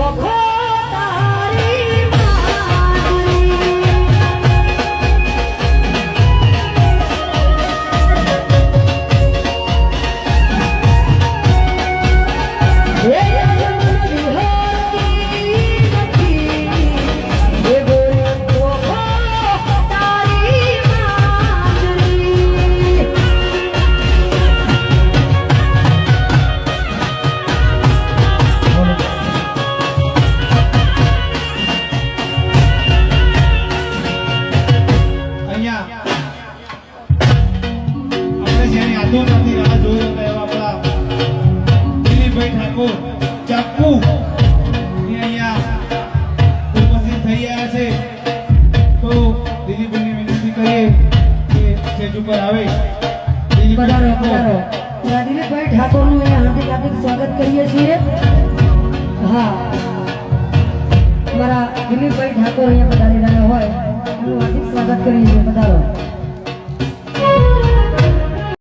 我靠 છે જેની નથી રાહ જોઈ એવા આપણા દિલીપભાઈ ઠાકોર ચાકુ અહીંયા ઉપસ્થિત થઈ રહ્યા છે. તો દિલીપભાઈને વિનંતી કરીએ કે સ્ટેજ ઉપર આવે. પધારો પધારો. દિલીપભાઈ ઠાકોરનું એ હાર્દિક સ્વાગત કરીએ છીએ. હા. મારા દિલીપભાઈ ઠાકોર અહીંયા પધારી હોય. એનું સ્વાગત કરીએ છીએ. બધા